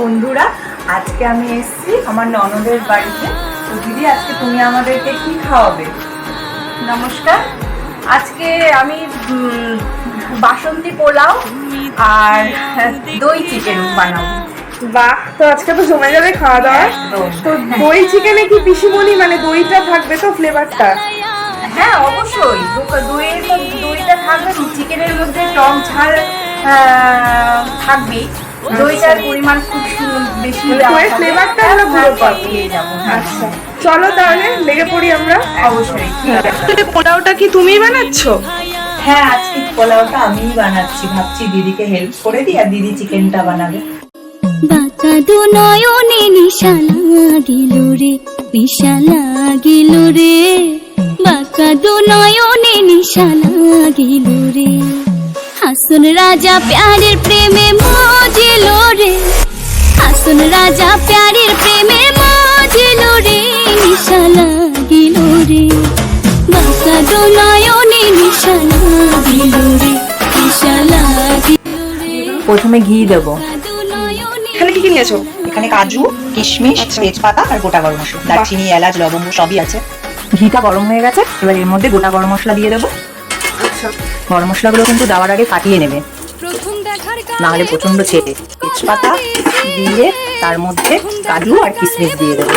বন্ধুরা আজকে আমি এসেছি আমার ননদের বাড়িতে। তো দিদি আজকে তুমি আমাদেরকে কি খাওয়াবে? নমস্কার। আজকে আমি বাসন্তী পোলাও আর দই চিকেন বানাবো। বাহ তো আজকে তো জমে যাবে খাওয়া দাওয়া। তো দই চিকেনে কি পিসিমণি মানে দইটা থাকবে তো ফ্লেভারটা হ্যাঁ অবশ্যই। দইয়ের দইটা থাকবে চিকেনের মধ্যে টক ঝাল থাকবেই। দইটার পরিমাণ খুব বেশি দেওয়া দইয়ের ফ্লেভারটা আমরা পুরো হ্যাঁ, পাবো হ্যাঁ। আচ্ছা চলো তাহলে লেগে পড়ি আমরা। অবশ্যই ঠিক আছে। পোলাওটা কি তুমিই বানাচ্ছো? হ্যাঁ আজকে পোলাওটা আমিই বানাচ্ছি। ভাবছি দিদিকে হেল্প করে দিই আর দিদি চিকেনটা বানাবে। বাঁকা দু নয়নে নিশা লাগিল রে নিশা লাগিল রে। বাঁকা দু নয়নে নিশা লাগিল রে। হাসুন রাজা প্যারের প্রেমে মজিল রে। হাসুন রাজা প্যারের প্রেমে মজিল রে। নিশা লাগিল রে। বাঁকা দু নিশা লাগিল রে। নিশা লাগিল রে। প্রথমে ঘি দেবো। এখানে কি কি নিয়েছো? এখানে কাজু কিশমিশ আচ্ছা। তেজপাতা আর গোটা গরম মশলা। দারচিনি এলাচ লবঙ্গ সবই আছে। ঘিটা গরম হয়ে গেছে। এবার এর মধ্যে গোটা গরম মশলা দিয়ে দেবো। আচ্ছা। গরম মশলাগুলো কিন্তু দেওয়ার আগে ফাটিয়ে নেবে। নাহলে প্রচণ্ড ছেটে তেজপাতা দিয়ে তার মধ্যে কাজু আর কিশমিশ দিয়ে দেবো।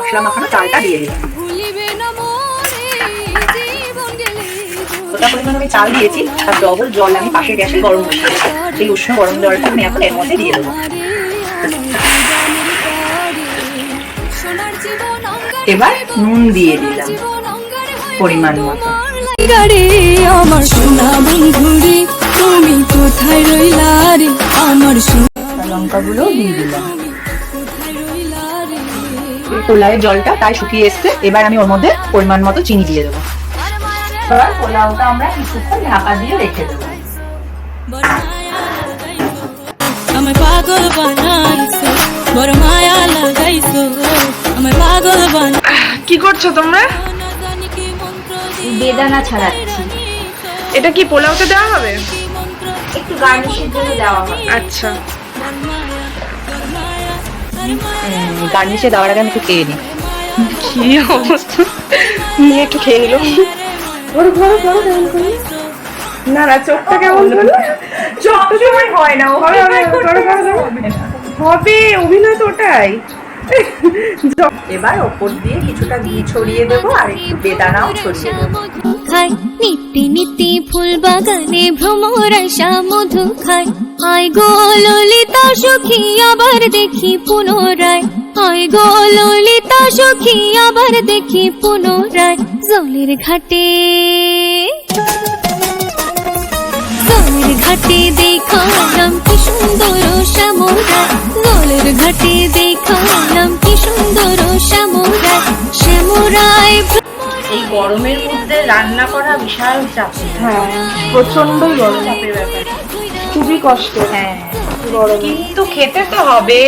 মশলা মাখানো চালটা দিয়ে দিলাম। পরিমাণ আমি চাল দিয়েছি আর ডবল জল আমি পাশে গ্যাসে গরম সেই উষ্ণ গরম জলটা আমি এখন এর মধ্যে দিয়ে দেবো। এবার নুন দিয়ে দিলাম। পরিমাণ মতো। আমার সোনা বন্ধুরে তুমি কোথায় রইলা রে? আমার লঙ্কাগুলো দিয়ে দিলাম। কোথায় রইলা রে? পোলাওয়ের জলটা তাই শুকিয়ে এসছে। এবার আমি ওর মধ্যে পরিমাণ মতো চিনি দিয়ে দেবো। এবার পোলাওটা আমরা কিছুক্ষণ ঢাকা দিয়ে রেখে দেবো। আমায় পাগল বানাইছো বড় মায়া লাগাইছো। আমায় পাগল কি করছ তোমরা? বেদানা ছাড়াচ্ছি। এটা কি পোলাওতে দেওয়া হবে? একটু গার্নিশের জন্য দেওয়া হয় আচ্ছা। গার্নিশে দেওয়ার আগে আমি একটু খেয়ে নিই। কি অবস্থা? নিয়ে একটু খেয়ে নিল। কেমন করে না না চোখটা কেমন করে চোখটা কেমন হয় না হবে হবে হবে অভিনয় তো ওটাই। এবার ওপর দিয়ে কিছুটা ঘি ছড়িয়ে আর একটু বেদানাও ছড়িয়ে খায় নিত্যি নিত্যি ফুল বাগানে ভ্রমরাশা মধু খায় আয় গো ললিতা আবার দেখি পুনরায়। আয় গো ললিতা সখী, আবার দেখি পুনরায়। জলের ঘাটে গরমের মধ্যে রান্না করা বিশাল চাপের হ্যাঁ প্রচন্ডই গরম। চাপের ব্যাপার। খুবই কষ্ট। হ্যাঁ। কিন্তু খেতে তো হবে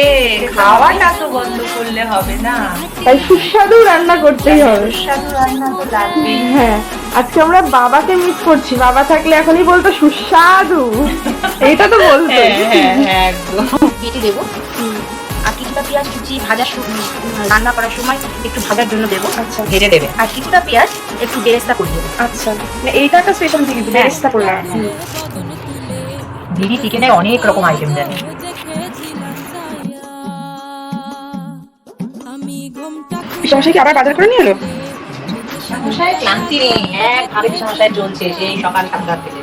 খাওয়াটা তো বন্ধ করলে হবে না। তাই সুস্বাদু রান্না করতেই হবে। সুস্বাদু রান্না তো লাগবেই। হ্যাঁ আজকে আমরা বাবাকে মিস করছি। বাবা থাকলে এখনই বলতো সুস্বাদু। এটা তো বলতো হ্যাঁ হ্যাঁ একদম। কেটে দেবো। আর কিছুটা পেঁয়াজ কুচি ভাজা রান্না করার সময় একটু ভাজার জন্য দেবো। আচ্ছা। ভেজে দেবে। আর কিছুটা পেঁয়াজ একটু বেরেস্তা করে দেবো। আচ্ছা। মানে এইটা একটা স্পেশাল দিদি বেরেস্তা করলাম দিদি চিকেনে অনেক রকম আইটেম দেয় সমস্যা কি আবার বাজার করে নিয়ে এলো? ক্লান্তি নেই। একভাবে মশাই চলছে সেই সকাল সাতটা থেকে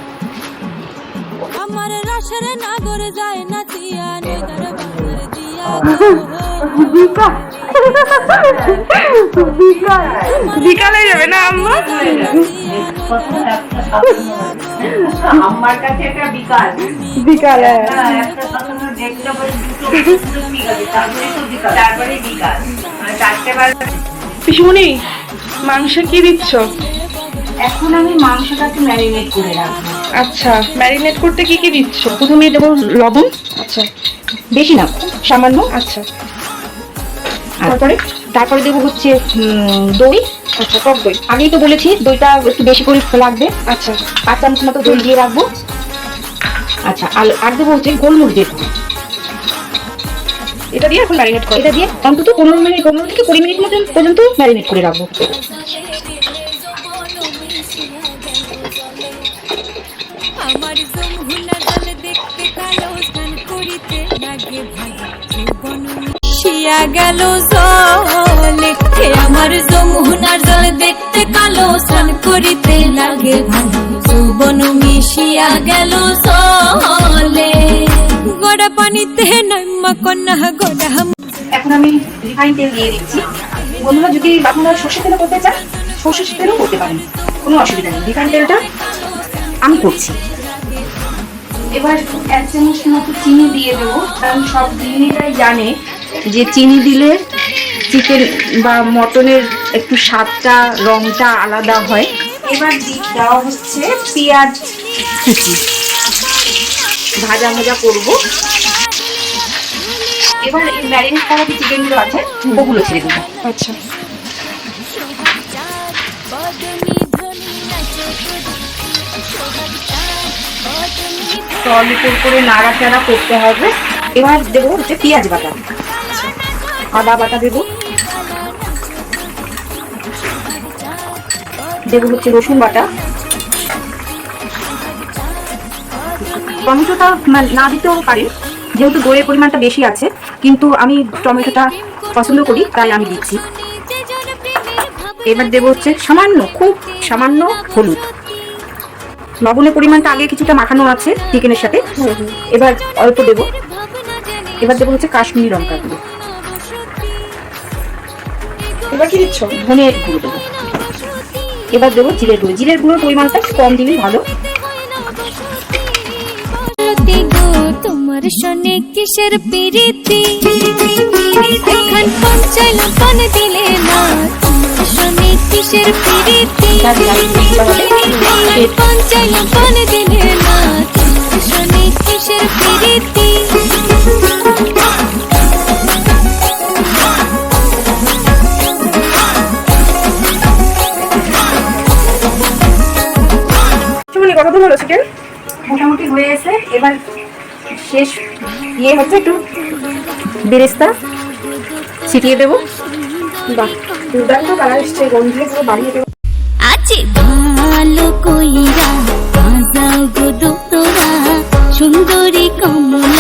আমার রাশের নাগর যায় দিয়া বিকালে যাবে না আম্মা? আমার কাছে একটা বিকালে মানে মাংসে কি দিচ্ছ? এখন আমি মাংসটাকে ম্যারিনেট করে রাখব। আচ্ছা ম্যারিনেট করতে কি কি দিচ্ছ? প্রথমে দেবো লবণ। আচ্ছা। বেশি না সামান্য। আচ্ছা। তারপরে? তারপরে দেবো হচ্ছে দই। আচ্ছা টক দই। আগেই তো বলেছি দইটা একটু বেশি করে লাগবে। আচ্ছা। পাঁচ চামচ মতো দই দিয়ে রাখব। আচ্ছা আর আর দেবো হচ্ছে গোলমরিচের এটা দিয়ে এখন ম্যারিনেট করে। এটা দিয়ে অন্তত পনেরো মিনিট পনেরো থেকে কুড়ি মিনিট মতন পর্যন্ত ম্যারিনেট করে রাখব। আমার দেখতে কালো লাগে ভাই যৌবন গেল জলে হে আমার যমুনার জল দেখতে কালো, স্নান করিতে লাগে ভাই যৌবন মিশিয়া গেল জলে। গড়া পানিতে নাইমা কন্যা গড়া এখন আমি রিফাইন তেল দিয়ে দিচ্ছি। বন্ধুরা, যদি আপনারা সর্ষে তেলও করতে চান সর্ষে তেলও করতে পারেন। কোনো অসুবিধা নেই। রিফাইন তেলটা আমি করছি। এবার এক চামচ মতো চিনি দিয়ে দেবো কারণ সব গৃহিণীরাই জানে যে চিনি দিলে চিকেন বা মটনের একটু স্বাদটা রংটা আলাদা হয়। এবার দেওয়া হচ্ছে পেঁয়াজ। কুচি ভাজা ভাজা করব। এবার এই ম্যারিনেট করা যে চিকেনগুলো আছে ওগুলো ছেড়ে দেবো। আচ্ছা। তো অল্প করে নাড়াচাড়া করতে হবে। এবার দেবো হচ্ছে পেঁয়াজ বাটা। আদা বাটা দেবো। দেবো হচ্ছে রসুন বাটা। টমেটোটা মানে না দিতেও পারেন যেহেতু দইয়ের পরিমাণটা বেশি আছে, কিন্তু আমি টমেটোটা পছন্দ করি, তাই আমি দিচ্ছি। এবার দেবো হচ্ছে সামান্য, খুব সামান্য হলুদ। লবণের পরিমাণটা আগে কিছুটা মাখানো আছে চিকেনের সাথে। এবার অল্প দেবো। এবার দেবো হচ্ছে কাশ্মীরি লঙ্কা গুঁড়ো। এবার কি দিচ্ছ? ধনের গুঁড়ো দেবো। এবার দেবো জিরের গুঁড়ো। জিরের গুঁড়োর পরিমাণটা কম দিলেই ভালো। তোমার সনে কিসের পিরিতি? এখন পান দিলে না তোমার সনে কিসের পিরিতি পঞ্চাইলাম পান দিলে না কিসের পিরিতি চুমনি হলো চিকেন মোটামুটি হয়ে এসে এবার শেষ ইয়ে হচ্ছে একটু বেরেস্তা ছিটিয়ে দেবো। বাহ। আছে ভালো কইরা সুন্দরী কমলা।